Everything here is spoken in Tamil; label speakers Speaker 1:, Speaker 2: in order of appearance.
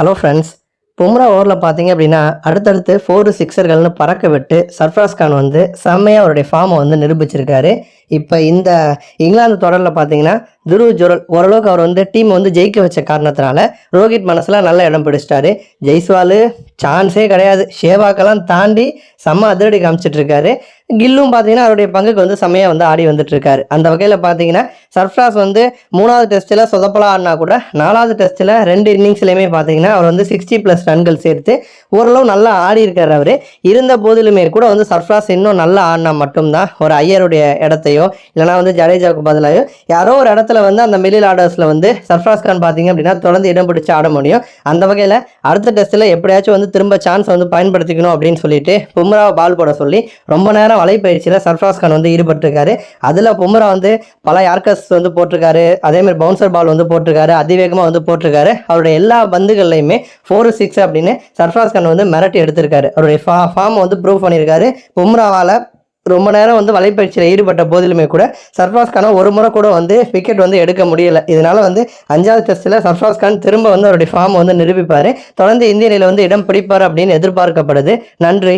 Speaker 1: ஹலோ ஃப்ரெண்ட்ஸ் பும்ரா ஓவரில் பார்த்தீங்க அப்படின்னா அடுத்தடுத்து ஃபோர் சிக்ஸர்கள்னு பறக்க விட்டு சர்ஃப்ராஸ் கான் வந்து செம்மையாக அவருடைய ஃபார்மை வந்து நிரூபிச்சிருக்காரு. இப்போ இந்த இங்கிலாந்து தொடரில் பார்த்தீங்கன்னா துருவ் ஜுரல் ஓரளவுக்கு அவர் வந்து டீம் வந்து ஜெயிக்க வச்ச காரணத்தினால ரோஹித் மனசில் நல்ல இடம் பிடிச்சிட்டாரு. ஜெய்ஸ்வாலு சான்ஸே கிடையாது. ஷேவாக்கெல்லாம் தாண்டி செம்ம அதிரடி காமிச்சிட்ருக்காரு கில்லும் பார்த்தீங்கன்னா அவருடைய பங்குக்கு வந்து செம்மையாக வந்து ஆடி வந்துட்டுருக்காரு. அந்த வகையில் பார்த்தீங்கன்னா சர்ஃப்ராஸ் வந்து மூணாவது டெஸ்ட்டில் சொதப்பலாக ஆடினா கூட நாலாவது டெஸ்ட்டில் ரெண்டு இன்னிங்ஸ்லையுமே பார்த்தீங்கன்னா அவர் வந்து சிக்ஸ்டி ப்ளஸ் ரன்கள் சேர்த்து ஓரளவு நல்லா ஆடி இருக்கார் அவர். இருந்த போதிலுமே கூட வந்து சர்ஃப்ராஸ் இன்னும் நல்லா ஆடினா மட்டும்தான் ஒரு ஐயருடைய இடத்தையும் இடத்தையோ இல்லைனா வந்து ஜடேஜாவுக்கு பதிலாயோ யாரோ ஒரு இடத்துல வந்து அந்த மிடில் ஆர்டர்ஸில் வந்து சர்ஃப்ராஸ் கான் பார்த்தீங்க அப்படின்னா தொடர்ந்து இடம் பிடிச்சி ஆட முடியும். அந்த வகையில் அடுத்த டெஸ்ட்டில் எப்படியாச்சும் வந்து திரும்ப சான்ஸ் வந்து பயன்படுத்திக்கணும் அப்படின்னு சொல்லிட்டு பும்ராவை பால் போட சொல்லி ரொம்ப நேரம் வலைப்பயிற்சியில் சர்ஃப்ராஸ் கான் வந்து ஈடுபட்டிருக்காரு. அதில் பும்ரா வந்து பல யார்கர்ஸ் வந்து போட்டிருக்காரு. அதேமாதிரி பவுன்சர் பால் வந்து போட்டிருக்காரு. அதிவேகமாக வந்து போட்டிருக்காரு. அவருடைய எல்லா பந்துகள்லையுமே ஃபோர் சிக்ஸ் அப்படின்னு சர்ஃப்ராஸ் கான் வந்து மிரட்டி எடுத்திருக்காரு. அவருடைய ஃபா ஃபார்மை வந்து ப்ரூவ் பண்ணியிருக்காரு. பும்ராவால் ரொம்ப நேரம் வந்து வலைப்பயிற்சியில் ஈடுபட்ட போதிலுமே கூட சர்ஃபாஸ் கானை ஒரு முறை கூட வந்து விக்கெட் வந்து எடுக்க முடியல. இதனால வந்து அஞ்சாவது டெஸ்ட்டில் சர்ஃப்ராஸ் கான் திரும்ப வந்து அவருடைய ஃபார்ம் வந்து நிரூபிப்பார். தொடர்ந்து இந்திய அணியில் வந்து இடம் பிடிப்பார் அப்படின்னு எதிர்பார்க்கப்படுது. நன்றி.